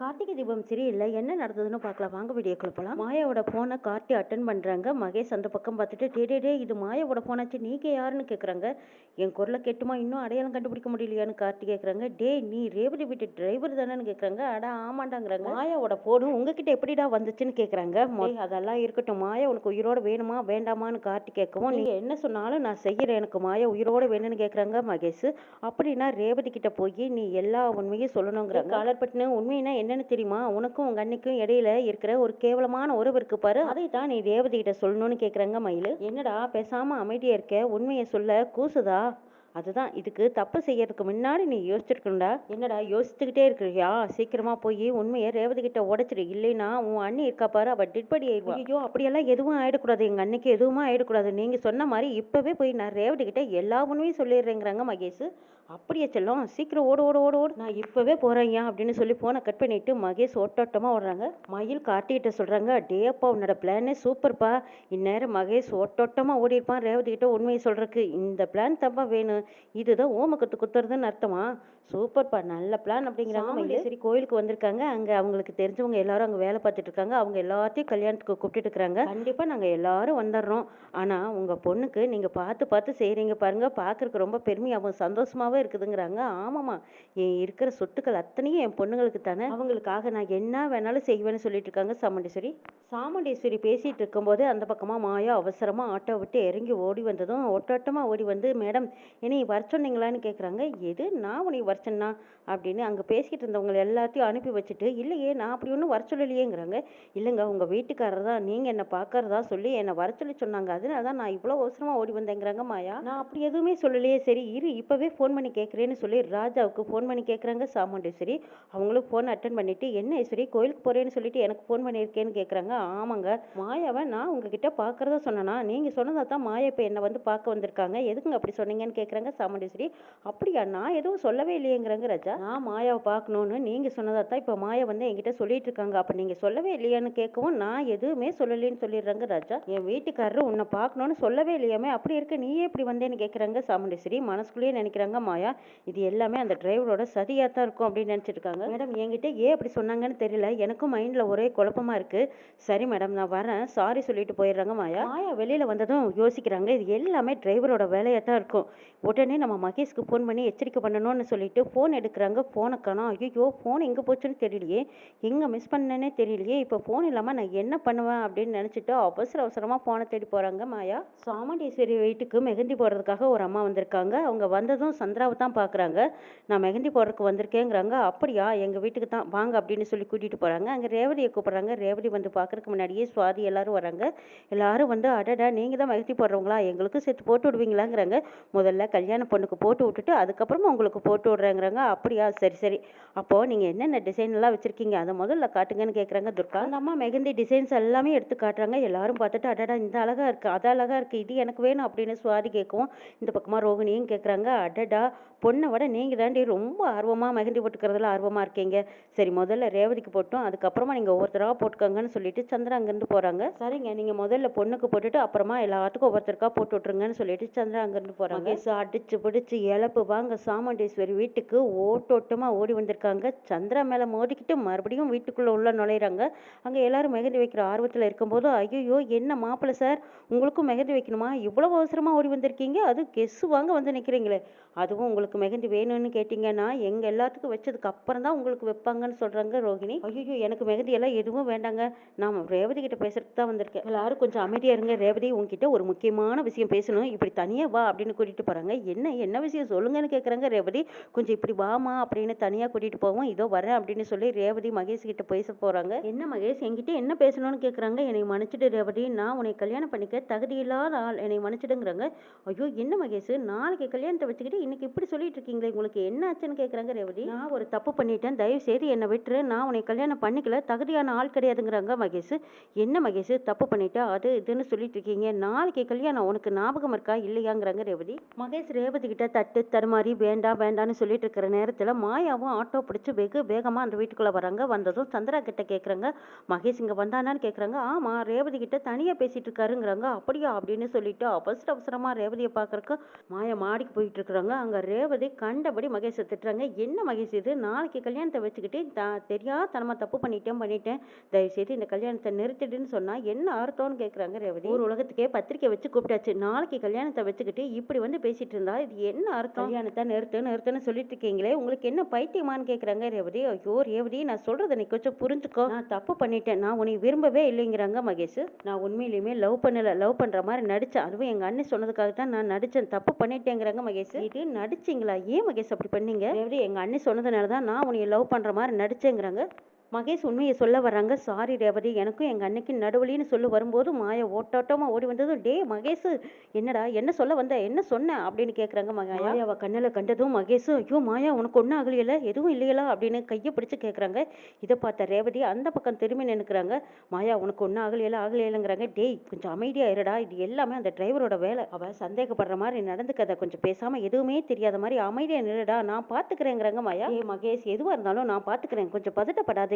கார்த்திகை தீபம் சரியில்லை என்ன நடந்ததுன்னு பார்க்கலாம். வாங்க வீடியோக்குள்ள போகலாம் மாயாவோட ஃபோனை கார்த்தி அட்டன் பண்ணுறாங்க மகேஷ் அந்த பக்கம் பார்த்துட்டு டே டே டே இது மாயாவோட ஃபோனாச்சு நீங்கள் யாருன்னு கேட்குறாங்க என் குரலை கேட்டுமா? இன்னும் அடையாளம் கண்டுபிடிக்க முடியலையான்னு கார்த்தி கேட்குறாங்க டே நீ ரேவதி வீட்டு டிரைவர் தானேன்னு கேட்குறாங்க அடா ஆமாண்டாங்கிறாங்க. மாயாவோட ஃபோனு உங்ககிட்ட எப்படிடா வந்துச்சுன்னு கேட்குறாங்க அதெல்லாம் இருக்கட்டும். மாயா உனக்கு உயிரோட வேணுமா? வேண்டாமான்னு கார்த்தி கேட்கவும் நீங்கள் என்ன சொன்னாலும் நான் செய்கிறேன் எனக்கு மாயா உயிரோட வேணும்னு கேட்குறாங்க மகேஷ். அப்படின்னா ரேவதி கிட்ட போய் நீ எல்லா உண்மையும் சொல்லணுங்கிறாங்க. காலர் பட்டின என்ன என்னன்னு தெரியுமா? உனக்கும் உங்க அன்னைக்கும் இடையில இருக்கிற ஒரு கேவலமான உறவு இருக்கு பாரு. அதை தான் நீ ரேவதி கிட்ட சொல்லணும்னு கேக்குறாங்க மயிலு. என்னடா பேசாம அமைதியா இருக்க? உண்மையை சொல்ல கூசுதா? அதுதான் இதுக்கு தப்பு செய்யறதுக்கு முன்னாடி நீ யோசிச்சிருக்கணும்டா. என்னடா யோசிச்சுக்கிட்டே இருக்கிறியா சீக்கிரமா போய் உண்மையை ரேவதி கிட்ட உடைச்சிரு இல்லைன்னா உன் அண்ணி இருக்கா பாரு அவ டிட்படி ஆயிடுவா. ஐயோ அப்படியெல்லாம் எதுவும் ஆயிடக்கூடாது. எங்க அன்னைக்கு எதுவும் ஆயிடக்கூடாது. நீங்க சொன்ன மாதிரி இப்பவே போய் நான் ரேவதி கிட்ட எல்லா உண்மையும் சொல்லிடுறேங்கிறாங்க மகேஷ். அப்படியே செல்லம் சீக்கிரம் ஓடு ஓடு ஓடு ஓடு. நான் இப்பவே போறேன்யா அப்படின்னு சொல்லி போனை கட் பண்ணிட்டு மகேஷ் ஓட்டோட்டமா ஓடுறாங்க. மயில் கார்த்திகிட்ட சொல்றாங்க டேப்பா உன்னோட பிளானே சூப்பர்ப்பா இந்நேரம் மகேஷ் ஓட்டோட்டமா ஓடி இருப்பான் ரேவதி கிட்ட உண்மையை சொல்றதுக்கு. இந்த பிளான் தப்பா வேணும். இதுதான் ஓமக்கத்து குத்துறதுன்னு அர்த்தமா? சூப்பர்ப்பா நல்ல பிளான் அப்படிங்கிறாங்க. சரி கோயிலுக்கு வந்திருக்காங்க. அங்க அவங்களுக்கு தெரிஞ்சவங்க எல்லாரும் அங்க வேலை பார்த்துட்டு இருக்காங்க அவங்க எல்லாத்தையும் கல்யாணத்துக்கு கூப்பிட்டு இருக்கிறாங்க கண்டிப்பா. நாங்க எல்லாரும் வந்துடுறோம் ஆனா உங்க பொண்ணுக்கு நீங்க பார்த்து பார்த்து செய்றீங்க பாருங்க. பாக்குறதுக்கு ரொம்ப பெருமையாகவும் சந்தோஷமாவே இருக்குதுங்கிறாங்க. ஆமாம்மா. என் இருக்கிற சொத்துக்கள் அத்தனையும் என் பொண்ணுங்களுக்கு தானே. அவங்களுக்காக நான் என்ன வேணாலும் செய்வேன்னு சொல்லிட்டு இருக்காங்க சாமுண்டீஸ்வரி. சாமுண்டீஸ்வரி பேசிட்டு இருக்கும்போது அந்த பக்கமா மாயா அவசரமா ஆட்டோ விட்டு இறங்கி ஓடி வந்ததும் ஓட்டோட்டமா ஓடி வந்து மேடம் என்னை வர சொன்னீங்களான்னு கேட்குறாங்க எது? நான் உன்னை வர சொன்னா அப்படின்னு அங்கே பேசிக்கிட்டு இருந்தவங்க எல்லாத்தையும் அனுப்பி வச்சுட்டு இல்லையே நான் அப்படி ஒன்றும் வர சொல்லலையேங்கிறாங்க. இல்லைங்க உங்கள் வீட்டுக்காரர் தான் நீங்கள் என்னை பார்க்கறதா சொல்லி என்னை வர சொல்லி சொன்னாங்க. அதனால தான் நான் இவ்வளோ அவசரமாக ஓடி வந்தேங்கிறாங்க மாயா. நான் அப்படி எதுவுமே சொல்லலையே. சரி இரு இப்போவே ஃபோன் பண்ணி கேட்குறேன்னு சொல்லி ராஜாவுக்கு ஃபோன் பண்ணி கேட்குறாங்க சாமுண்டேஸ்வரி. அவங்களும் ஃபோன் அட்டன் பண்ணிவிட்டு என்ன ஈஸ்வரி கோயிலுக்கு போகிறேன்னு சொல்லிட்டு எனக்கு ஃபோன் பண்ணியிருக்கேன்னு கேட்குறாங்க ஆமாங்க. மாயாவை நான் உங்ககிட்ட பார்க்கறதா சொன்னேன்னா நீங்கள் சொன்னதா தான் மாயா இப்போ என்னை வந்து பார்க்க வந்திருக்காங்க. எதுக்குங்க அப்படி சொன்னீங்கன்னு கேட்குறாங்க சாமுண்டேஸ்வரி. அப்படியா நான் எதுவும் சொல்லவே இல்லையேங்கிறாங்க ராஜா. நான் மாயாவை பார்க்கணுன்னு நீங்கள் சொன்னதாக தான் இப்போ மாயா வந்து என்கிட்ட சொல்லிட்டு இருக்காங்க அப்போ நீங்கள் சொல்லவே இல்லையான்னு கேட்கவும் நான் எதுவுமே சொல்லலைன்னு சொல்லிடுறாங்க ராஜா. என் வீட்டுக்காரர் உன்னை பார்க்கணுன்னு சொல்லவே இல்லையாமே அப்படி இருக்க நீயே இப்படி வந்தேன்னு கேட்குறாங்க சாமுண்டேஸ்வரி. மனசுக்குள்ளேயே நினைக்கிறாங்க மாயா. இது எல்லாமே அந்த டிரைவரோட சதியாக தான் இருக்கும் அப்படின்னு நினச்சிட்டு இருக்காங்க மேடம் என்கிட்ட ஏன் அப்படி சொன்னாங்கன்னு தெரியல. எனக்கும் மைண்டில் ஒரே குழப்பமா இருக்குது சரி மேடம் நான் வரேன். சாரி சொல்லிட்டு போயிடுறாங்க மாயா. மாயா வெளியில் வந்ததும் யோசிக்கிறாங்க. இது எல்லாமே டிரைவரோட வேலையாக தான் இருக்கும். உடனே நம்ம மகேஷ்க்கு ஃபோன் பண்ணி எச்சரிக்கை பண்ணணும்னு சொல்லிட்டு ஃபோன் எடுக்கிறாங்க. ஃபோனை காணோம். ஐயோ ஃபோன் எங்கே போச்சுன்னு தெரியலையே. எங்கே மிஸ் பண்ணேனே தெரியலையே. இப்போ ஃபோன் இல்லாமல் நான் என்ன பண்ணுவேன் அப்படின்னு நினச்சிட்டு அவசர அவசரமாக ஃபோனை தேடி போகிறாங்க மாயா. சாமுண்டீஸ்வரி வீட்டுக்கு மெஹந்தி போடுறதுக்காக ஒரு அம்மா வந்திருக்காங்க. அவங்க வந்ததும் சந்திராவை தான் பார்க்குறாங்க நான் மெஹந்தி போடுறதுக்கு வந்திருக்கேங்கிறாங்க. அப்படியா? எங்கள் வீட்டுக்கு தான் வாங்க அப்படின்னு சொல்லி கூட்டிகிட்டு போகிறாங்க அங்கே ரேவதியை கூப்பிட்றாங்க. ரேவதி வந்து பார்க்கறதுக்கு முன்னாடியே சுவாதி எல்லாரும் வராங்க. எல்லாரும் வந்து அடடா நீங்கள் தான் மெஹந்தி போடுறவங்களா? எங்களுக்கும் சேர்த்து போட்டு விடுவீங்களாங்கிறாங்க. முதல்ல கல்யாண பொண்ணுக்கு போட்டு விட்டுட்டு அதுக்கப்புறமா உங்களுக்கு போட்டு விடுறேங்கிறாங்க அப்படியா? சரி சரி. அப்போது நீங்கள் என்னென்ன டிசைன்லாம் வச்சுருக்கீங்க? அதை முதல்ல காட்டுங்கன்னு கேட்குறாங்க துர்கா. அந்த அம்மா மெஹந்தி டிசைன்ஸ் எல்லாமே எடுத்து காட்டுறாங்க. எல்லாரும் பார்த்துட்டு அடடா இந்த அழகாக இருக்குது அது அழகாக இருக்குது இது எனக்கு வேணும் அப்படின்னு சுவாதி கேட்கவும் இந்த பக்கமாக ரோகிணியும் கேட்குறாங்க அடடா பொண்ணை விட நீங்கள் தாண்டி ரொம்ப ஆர்வமாக மெஹந்தி போட்டுக்கிறதுல ஆர்வமாக இருக்கீங்க. சரி முதல்ல ரேவதிக்கு போட்டோம். அதுக்கப்புறமா நீங்கள் ஒவ்வொருத்தராக போட்டுக்கோங்கன்னு சொல்லிட்டு சந்திரா அங்கேருந்து போகிறாங்க சரிங்க நீங்கள் முதல்ல பொண்ணுக்கு போட்டுட்டு அப்புறமா எல்லாத்துக்கும் ஒவ்வொருத்தருக்கா போட்டு விட்ருங்கன்னு சொல்லிட்டு சந்திரா அங்கேருந்து போகிறாங்க அடிச்சு பிடிச்சி இழப்பு. வாங்க சாமுண்டீஸ்வரி வீட்டுக்கு ஓட்டோட்டமாக ஓடி வந்திருக்காங்க. சந்திரா மேலே மோதிக்கிட்டு மறுபடியும் வீட்டுக்குள்ளே உள்ள நுழையிறாங்க. அங்கே எல்லாரும் மெஹந்தி வைக்கிற ஆர்வத்தில் இருக்கும்போது ஐயோ என்ன மாப்பிள்ளை சார்? உங்களுக்கும் மெஹந்தி வைக்கணுமா? இவ்வளவு அவசரமாக ஓடி வந்திருக்கீங்க. அது கெஸ்ஸு வாங்க வந்து நிற்கிறீங்களே அதுவும் உங்களுக்கு மெஹந்தி வேணும்னு கேட்டிங்கன்னா எங்கள் எல்லாத்துக்கும் வச்சதுக்கு அப்புறம் தான் உங்களுக்கு வைப்பாங்கன்னு சொல்கிறாங்க ரோகிணி ஐயோ எனக்கு மெகந்தி எல்லாம் எதுவும் வேண்டாங்க. நான் ரேவதி கிட்ட பேசுறதுக்கு தான் வந்திருக்கேன். எல்லாரும் கொஞ்சம் அமைதியாக இருங்க. ரேவதி உங்ககிட்ட ஒரு முக்கியமான விஷயம் பேசணும். இப்படி தனியாக வா அப்படின்னு கூட்டிகிட்டு போகிறாங்க என்ன என்ன விஷயம்? சொல்லுங்கன்னு கேட்குறாங்க ரேவதி. கொஞ்சம் இப்படி வாமா அப்படின்னு தனியாக கூட்டிகிட்டு போவோம். இதோ வரேன் அப்படின்னு சொல்லி ரேவதி மகேஷ் கிட்ட பேச போகிறாங்க என்ன மகேஷ்? என்கிட்ட என்ன பேசணும்னு கேட்குறாங்க என்னை மன்னிச்சிட்டு ரேவதி. நான் உன்னை கல்யாணம் பண்ணிக்க தகுதியில்லாத ஆள். என்னை மன்னிச்சிடுங்கிறாங்க. ஐயோ என்ன மகேஷ்? நாளைக்கு கல்யாணத்தை வச்சுக்கிட்டு இன்னைக்கு இப்படி சொல்லிட்டு இருக்கீங்களே உங்களுக்கு என்ன ஆச்சுன்னு கேட்குறாங்க ரேவதி. நான் ஒரு தப்பு பண்ணிட்டேன். தயவு செய்து என்னை விட்டுரு. நான் உன்னை கல்யாணம் பண்ணிக்கல. தகுதியான ஆள் கிடையாதுங்கிறாங்க மகேஷ். என்ன மகேஷ்? தப்பு பண்ணிட்டா? அது இதுன்னு சொல்லிட்டு இருக்கீங்க. நாளைக்கு கல்யாணம் உனக்கு ஞாபகம் இருக்கா? இல்லையாங்கிறாங்க ரேவதி. மகேஷ் ரேவதி கிட்ட தட்டு தருமாறி வேண்டாம் வேண்டாம்னு சொல்லி சொல்லிட்டு இருக்கிற நேரத்தில் மாயாவும் ஆட்டோ பிடிச்சி வெகு வேகமாக அந்த வீட்டுக்குள்ளே வராங்க. வந்ததும் சந்திரா கிட்ட கேட்குறாங்க மகேஷ் இங்கே வந்தானான்னு கேட்குறாங்க ஆமாம் ரேவதி கிட்ட தனியாக பேசிட்டு இருக்காருங்கிறாங்க அப்படியா? அப்படின்னு சொல்லிட்டு அவசர அவசரமாக ரேவதியை பார்க்குறக்கு மாயா மாடிக்கு போயிட்டு இருக்கிறாங்க அங்கே ரேவதி கண்டபடி மகேஷை திட்டுறாங்க. என்ன மகேஷ் இது? நாளைக்கு கல்யாணத்தை வச்சுக்கிட்டு த தெரியாதனமாக தப்பு பண்ணிட்டேன் பண்ணிட்டேன். தயவுசெய்து இந்த கல்யாணத்தை நிறுத்திடுன்னு சொன்னால் என்ன அர்த்தம்னு கேட்குறாங்க ரேவதி. ஒரு உலகத்துக்கே பத்திரிக்கை வச்சு கூப்பிட்டாச்சு. நாளைக்கு கல்யாணத்தை வச்சுக்கிட்டு இப்படி வந்து பேசிட்டு இருந்தா இது என்ன அர்த்தம்? கல்யாணத்தை நிறுத்து நிறுத்துன்னு சொல்லிட்டு இருக்கீங்களே உங்களுக்கு என்ன பைத்தியமான்னு கேட்குறாங்க ரேவதி. ஐயோ ரேவதி நான் சொல்றதை நீ கொஞ்சம் புரிஞ்சுக்கோ. நான் தப்பு பண்ணிட்டேன். நான் உன்னை விரும்பவே இல்லைங்கிறாங்க மகேஷ். நான் உண்மையிலுமே லவ் பண்ணல. லவ் பண்ற மாதிரி நடிச்சேன் அதுவும் எங்க அண்ணன் சொன்னதுக்காக தான் நான் நடிச்சேன். தப்பு பண்ணிட்டேங்கிறாங்க மகேஷ். இது நடிச்சிங்களா? ஏன் மகேஷ் அப்படி பண்ணீங்க? ரேவதி எங்க அண்ணன் சொன்னதுனால தான் நான் உன்னை லவ் பண்ற மாதிரி நடிச்சேங்கிறாங்க. மகேஷ் உண்மையை சொல்ல வர்றாங்க. சாரி ரேவதி எனக்கும் எங்கள் அன்னைக்கு நடுவழின்னு சொல்லி வரும்போது மாயா ஓட்டாட்டமாக ஓடி வந்ததும் டே மகேஷ் என்னடா என்ன சொல்ல வந்த? என்ன சொன்ன? அப்படின்னு கேட்குறாங்க மாயா? அவ கண்ணில் கண்டதும் மகேஷ் ஐயோ மாயா உனக்கு ஒன்றும் ஆகலையில? எதுவும் இல்லையலா? அப்படின்னு கையை பிடிச்சு கேட்குறாங்க இதை பார்த்த ரேவதி அந்த பக்கம் திரும்பி நின்னுக்கிறாங்க. மாயா உனக்கு ஒன்றும் ஆகலையில? ஆகலையிலங்கிறாங்க. டேய் கொஞ்சம் அமைதியா இருடா. இது எல்லாமே அந்த டிரைவரோட வேலை. அவ சந்தேகப்படுற மாதிரி நடந்துக்கத. கொஞ்சம் பேசாம எதுவுமே தெரியாத மாதிரி அமைதியா நில்லுடா. நான் பாத்துக்கிறேங்கிறாங்க மாயா. ஏ மகேஷ் எதுவா இருந்தாலும் நான் பாத்துக்கிறேன். கொஞ்சம்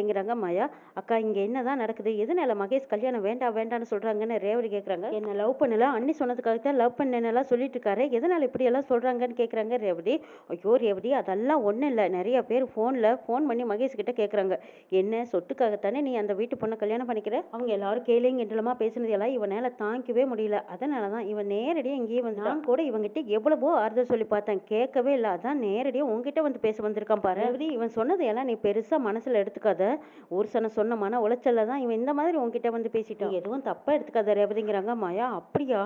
பதட்டப்படாதீங்கிறாங்க மாயா அக்கா இங்க என்னதான் நடக்குது? எதனால மகேஷ் கல்யாணம் வேண்டாம் வேண்டாம்னு சொல்றாங்கன்னு ரேவதி கேக்குறாங்க. என்ன? லவ் பண்ணல? அண்ணி சொன்னதுக்காக தான் லவ் பண்ணேன்னெல்லாம் சொல்லிட்டு இருக்காரு. எதனால இப்படி எல்லாம் சொல்றாங்கன்னு கேக்குறாங்க ரேவதி. ஐயோ ரேவதி அதெல்லாம் ஒண்ணும் இல்ல. நிறைய பேர் போன்ல ஃபோன் பண்ணி மகேஷ் கிட்ட கேக்குறாங்க. என்ன சொத்துக்காகத்தானே நீ அந்த வீட்டு பொண்ணை கல்யாணம் பண்ணிக்கிற? அவங்க எல்லாரும் கேளுங்க கிண்டலமா பேசுனது எல்லாம் இவனால தாங்கிக்கவே முடியல. அதனால தான் இவன் நேரடியாக இங்கேயே வந்து நான் கூட இவன்கிட்ட எவ்வளவோ ஆறுதல் சொல்லி பார்த்தேன். கேட்கவே இல்லை. அதான் நேரடியாக உங்ககிட்ட வந்து பேச வந்திருக்கான் பாரு. ரேவதி இவன் சொன்னது எல்லாம் நீ பெருசா மனசுல எடுத்துக்காத. ஒரு சன சொன்ன மன உளைச்சல்ல தான் இவன் இந்த மாதிரி உங்ககிட்ட வந்து பேசிட்டான். நீ எதுவும் தப்பா எடுத்துக்காத ரேவதிங்கிறாங்க. மாயா அப்படியா?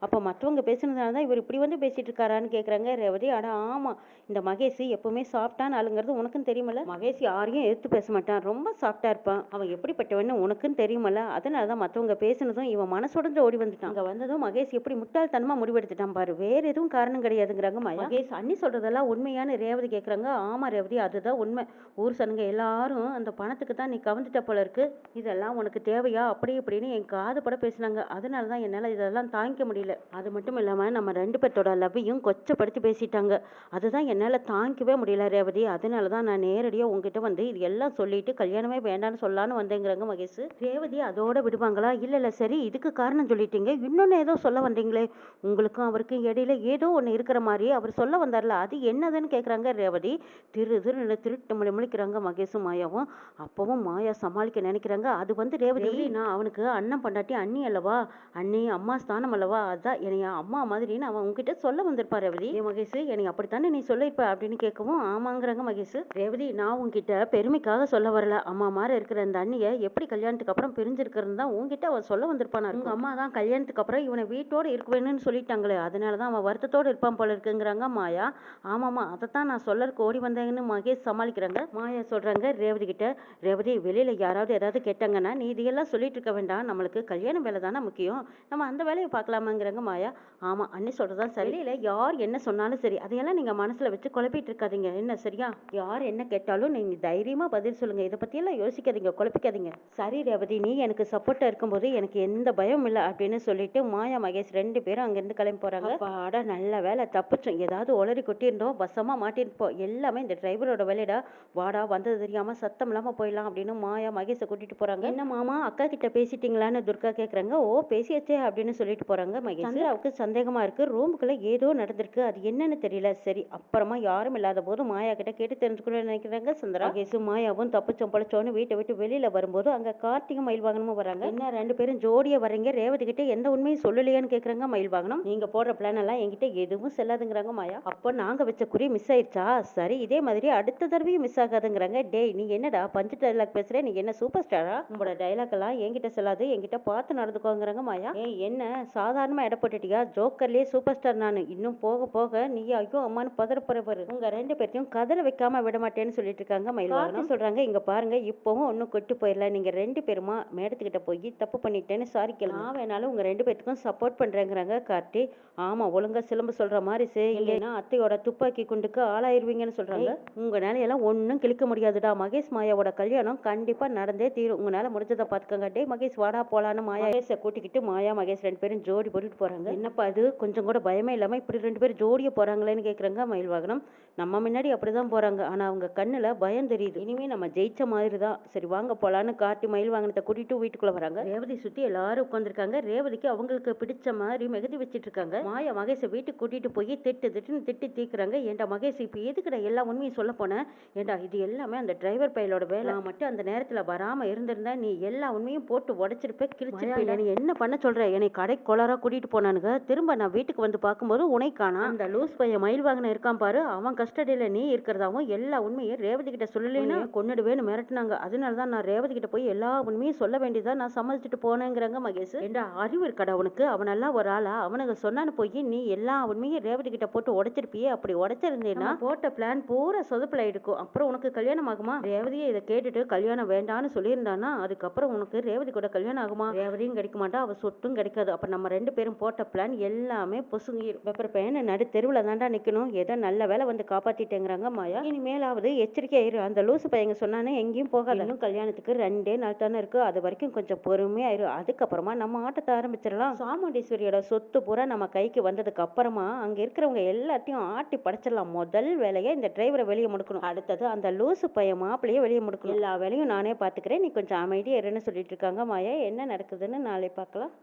அப்ப மற்றவங்க பேசுனதுனால தான் இவர் இப்படி வந்து பேசிட்டு இருக்காரான்னு கேக்குறாங்க ரேவதி. அட ஆமா. இந்த மகேஷ் எப்பவுமே சாஃப்டான ஆளுங்கிறது உனக்கும் தெரியுமல்ல. மகேஷ் யாரையும் எதிர்த்து பேச மாட்டான். ரொம்ப சாஃப்டா இருப்பான். அவன் எப்படிப்பட்டவன்னு உனக்கும் தெரியுமல்ல. அதனால தான் மற்றவங்க பேசுனதும் இவன் மனசுடைஞ்சு ஓடி வந்துட்டான். அங்க வந்ததும் மகேஷ் எப்படி முட்டாள்தனமா முடிவெடுத்துட்டான் பாரு. வேற எதுவும் காரணம் கிடையாதுங்கிறாங்க மாயா. மகேஷ் அண்ணி சொல்றதெல்லாம் உண்மையான ரேவதி கேக்குறாங்க. ஆமா ரேவதி அதுதான் உண்மை. ஊர் சனங்க எல்லாரும் அந்த பணத்துக்கு தான் நீ கவர்ந்துட்ட போல இருக்கு. இதெல்லாம் உனக்கு தேவையா? அப்படி இப்படின்னு என் காது பட பேசினாங்க. அதனால தான் என்னால் இதெல்லாம் தாங்கிக்க முடியல. அது மட்டும் இல்லாமல் நம்ம ரெண்டு பேர்த்தோட லவ்வையும் கொச்சப்படுத்தி பேசிட்டாங்க. அதுதான் என்னால் தாங்கிக்கவே முடியல ரேவதி. அதனால தான் நான் நேரடியாக உங்ககிட்ட வந்து இது எல்லாம் சொல்லிட்டு கல்யாணமே வேண்டாம்னு சொல்லலான்னு வந்தேங்கிறாங்க மகேஷ். ரேவதி அதோட விடுவாங்களா? இல்லை இல்லை. சரி இதுக்கு காரணம் சொல்லிட்டீங்க. இன்னொன்று ஏதோ சொல்ல வந்தீங்களே. உங்களுக்கும் அவருக்கும் இடையில ஏதோ ஒன்று இருக்கிற மாதிரி அவர் சொல்ல வந்தார்ல. அது என்னதுன்னு கேட்குறாங்க ரேவதி. திரு திருன்னு திருட்டு மொழி முழிக்கிறாங்க மகேஷும் மாயாவும். அப்பவும் மாயா சமாளிக்க நினைக்கிறாங்க. அது வந்து ரேவதி நான் அவனுக்கு அண்ணன் பொண்டாட்டி அண்ணி அல்லவா? அண்ணி அம்மா ஸ்தானம் அல்லவா? அதான் என்னைய அம்மா மாதிரின்னு அவன் உன்கிட்ட சொல்ல வந்திருப்பா ரேவதி. ஏ மகேஷ் என்னை அப்படித்தானே நீ சொல்லிருப்ப அப்படின்னு கேட்கவும் ஆமாங்கிறாங்க மகேஷ். ரேவதி நான் உன்கிட்ட பெருமைக்காக சொல்ல வரல. அம்மா மாதிரி இருக்கிற அந்த அண்ணியை எப்படி கல்யாணத்துக்கு அப்புறம் பிரிஞ்சிருக்கிறது தான் உன்கிட்ட அவன் சொல்ல வந்திருப்பானா உங்க அம்மா தான் கல்யாணத்துக்கு அப்புறம் இவனை வீட்டோட இருக்க வேணும்னு சொல்லிட்டாங்களே அதனால தான் அவன் வருத்தத்தோட இருப்பான் போல இருக்குங்கிறாங்க மாயா. ஆமாமா அதைத்தான் நான் சொல்லறதுக்கு ஓடி வந்தேங்கன்னு மகேஷ் சமாளிக்கிறாங்க. மாயா சொல்றாங்க ரேவதி கிட்ட ரேவதி வெளியில யாராவது ஏதாவது கேட்டாங்கன்னா நீ இதையெல்லாம் சொல்லிட்டு இருக்க வேண்டாம். நம்மளுக்கு கல்யாண வேலை தானே முக்கியம். நம்ம அந்த வேலையை பார்க்கலாமாங்கிறாங்க மாயா. ஆமா அண்ணி சொல்றதுதான் சரி. வெளியில யார் என்ன சொன்னாலும் சரி. அதையெல்லாம் நீங்க மனசுல வச்சு குழப்பிட்டு இருக்காதீங்க. என்ன சரியா? யார் என்ன கேட்டாலும் நீங்க தைரியமா பதில் சொல்லுங்க. இதை பத்தியெல்லாம் யோசிக்காதீங்க குழப்பிக்காதீங்க. சரி ரேவதி நீ எனக்கு சப்போர்ட்டா இருக்கும்போது எனக்கு எந்த பயமும் இல்லை அப்படின்னு சொல்லிட்டு மாயா மகேஷ் ரெண்டு பேரும் அங்கிருந்து கிளம்பி போறாங்க. பாடா நல்ல வேலை. தப்பிச்சோம். ஏதாவது உளறி கொட்டியிருந்தோம். வசமா மாட்டிருப்போம் எல்லாமே இந்த டிரைவரோட வேலைடா. வாடா வந்தது தெரியாம சத்தம் இல்லாம போயிடலாம் அப்படின்னு மாயா மகேஷை கூட்டிட்டு போறாங்க. என்ன மாமா அக்கா கிட்ட பேசிட்டீங்களான்னு துர்கா கேக்குறாங்க. ஓ பேசியாச்சே அப்படின்னு சொல்லிட்டு போறாங்க மகேஷ். சந்திராவுக்கு சந்தேகமா இருக்கு. ரூமுக்குள்ள ஏதோ நடந்திருக்கு. அது என்னன்னு தெரியல. சரி அப்புறமா யாரும் இல்லாத போது மாயா கிட்ட கேட்டு தெரிஞ்சுக்கணும்னு நினைக்கிறாங்க சந்திரா. மகேஷும் மாயாவும் தப்பிச்சோம் பழச்சோன்னு வீட்டை விட்டு வெளியில வரும்போது அங்க கார்த்திகும் மயில் வாகனமும் வராங்க. என்ன ரெண்டு பேரும் ஜோடியா வர்றீங்க? ரேவதி கிட்ட எந்த உண்மையும் சொல்லலையான்னு கேக்குறாங்க மயில் வாகனம். நீங்க போடுற பிளான் எல்லாம் என்கிட்ட எதுவும் செல்லாதுங்கிறாங்க மாயா. அப்போ நாங்க வச்ச குறி மிஸ் ஆயிடுச்சா சரி இதே மாதிரி அடுத்த தடவையும் மிஸ் ஆகாதுங்கிறாங்க. டேய் நீ என்னடா பஞ்சு டைலாக் பேசுற நீ என்ன சூப்பர் ஸ்டாரா உங்களோட டைலாக் எல்லாம் என்கிட்ட செல்லாது. என்கிட்ட பார்த்து நடந்துக்கோங்கிறாங்க மாயா. ஏய் என்ன? சாதாரணமா எடை போட்டுட்டியா? ஜோக்கர்லயே சூப்பர் ஸ்டார் நானு. இன்னும் போக போக நீ ஐயோ அம்மான்னு பதற போறவர் உங்க ரெண்டு பேர்த்தையும் கதற வைக்காம விட மாட்டேன்னு சொல்லிட்டு இருக்காங்க மயில் வாகனம் சொல்றாங்க இங்க பாருங்க. இப்பவும் ஒன்னும் கொட்டு போயிடல நீங்க ரெண்டு பேருமா மேடத்துக்கிட்ட போய் தப்பு பண்ணிட்டேன்னு சாரி கேளு நான் வேணாலும் உங்க ரெண்டு பேத்துக்கும் சப்போர்ட் பண்றேங்கிறாங்க கார்த்தி. ஆமா ஒழுங்கா சிலம்பு சொல்ற மாதிரி செய்யுங்கன்னா அத்தையோட துப்பாக்கி குண்டுக்கு ஆளாயிருவீங்கன்னு சொல்றாங்க. உங்க நிலையெல்லாம் ஒன்றும் கிழிக்க முடியாதுடா. மகேஷ் மாயாவோட கல்யாணம் கண்டிப்பாக நடந்தே தீரும். உங்களால் முடிஞ்சதை பார்த்துக்கோங்க டே மகேஷ் வாடா போலான்னு மாயா. மகேஷை கூட்டிக்கிட்டு மாயா மகேஷ் ரெண்டு பேரும் ஜோடி போட்டுட்டு போகிறாங்க என்னப்பா அது கொஞ்சம் கூட பயமே இல்லாமல் இப்படி ரெண்டு பேரும் ஜோடியை போகிறாங்களேன்னு கேட்குறாங்க மயில் வாகனம். நம்ம முன்னாடி அப்படிதான் போகிறாங்க ஆனால் அவங்க கண்ணில் பயம் தெரியுது. இனிமேல் நம்ம ஜெயிச்ச மாதிரி தான் சரி வாங்க போகலான்னு காட்டி மயில் வாகனத்தை கூட்டிட்டு வீட்டுக்குள்ளே வராங்க. ரேவதி சுற்றி எல்லாரும் உட்காந்துருக்காங்க ரேவதிக்கு அவங்களுக்கு பிடிச்ச மாதிரி மிகுதி வச்சுட்டு இருக்காங்க மாயா மகேஷை வீட்டுக்கு கூட்டிகிட்டு போய் திட்டு திட்டுன்னு திட்டு தீக்குறாங்க. ஏன்டா மகேஷ் இப்போ எதுக்குடா எல்லா உண்மையும் சொல்ல போனேன் ஏன்டா இது எல்லாமே அந்த டிரைவர் பையலோட வேலை. நான் மட்டும் அந்த நேரத்துல வராம இருந்திருந்தா நீ எல்லா உண்மையும் போட்டு உடைச்சிருப்ப கிழிச்சிருப்ப. நீ என்ன பண்ண சொல்ற? என்னை கடை கொலரா கூட்டிட்டு போனானுங்க. திரும்ப நான் வீட்டுக்கு வந்து பார்க்கும்போது உனை காணா. அந்த லூஸ் பையன் மயில் வாங்கின இருக்கான் பாரு. அவன் கஸ்டடியில நீ இருக்கிறதாவும் எல்லா உண்மையும் ரேவதி கிட்ட சொல்லலைன்னா கொன்னுடுவேன்னு மிரட்டினாங்க. அதனால தான் நான் ரேவதி கிட்ட போய் எல்லா உண்மையும் சொல்ல வேண்டியதா நான் சமாளிச்சுட்டு போனேங்கிறாங்க மகேஷ். ஏண்டா அறிவு இருக்கடா அவனுக்கு அவனெல்லாம் ஒரு ஆளா? அவனுக்கு சொன்னான்னு போய் நீ எல்லா உண்மையும் ரேவதி கிட்ட போட்டு உடைச்சிருப்பியே? அப்படி உடைச்சிருந்தேன்னா? போட்ட பிளான் பூரா சொதப்பல இருக்கும் அப்புறம் உனக்கு கல்யாணம் ஆகுமா ரேவதியை இதை கேட்டுட்டு கல்யாணம் வேண்டான்னு சொல்லியிருந்தானா அதுக்கப்புறம் உனக்கு ரேவதி கூட கல்யாணம் ஆகுமா? ரேவதியும் கிடைக்க மாட்டா அவ சொட்டும் கிடைக்காது. அப்ப நம்ம ரெண்டு பேரும் போட்ட பிளான் எல்லாமே பொசுங்கிரும் பெப்பர் பையன் நடு தெருவுல தாண்டா நிக்கணும். ஏதோ நல்ல வேலை வந்து காப்பாத்திட்டேங்கிறாங்க மாயா. இனிமேலாவது எச்சரிக்கையாயிரு அந்த லூசு பையங்க சொன்னானே எங்கேயும் போகாத. இன்னும் கல்யாணத்துக்கு ரெண்டே நாள் தானே இருக்கு. அது வரைக்கும் கொஞ்சம் பொறுமையாயிரு அதுக்கப்புறமா நம்ம ஆட்டத்தை ஆரம்பிச்சிடலாம். சாமுண்டீஸ்வரியோட சொத்து பூரா நம்ம கைக்கு வந்ததுக்கு அப்புறமா அங்க இருக்கிறவங்க எல்லாத்தையும் ஆட்டி படைச்சிடலாம். முதல் வேலையை இந்த டிரைவரை வெளியே முடுக்கணும். அடுத்தது அந்த லூசு பையன் மாப்பிளையே வெளியே முடுக்கணும். எல்லா வேலையும் நானே பார்த்துக்கிறேன். நீ கொஞ்சம் அமைதியாக இருன்னு சொல்லிட்டு இருக்காங்க மாயா. என்ன நடக்குதுன்னு நாளை பார்க்கலாம்.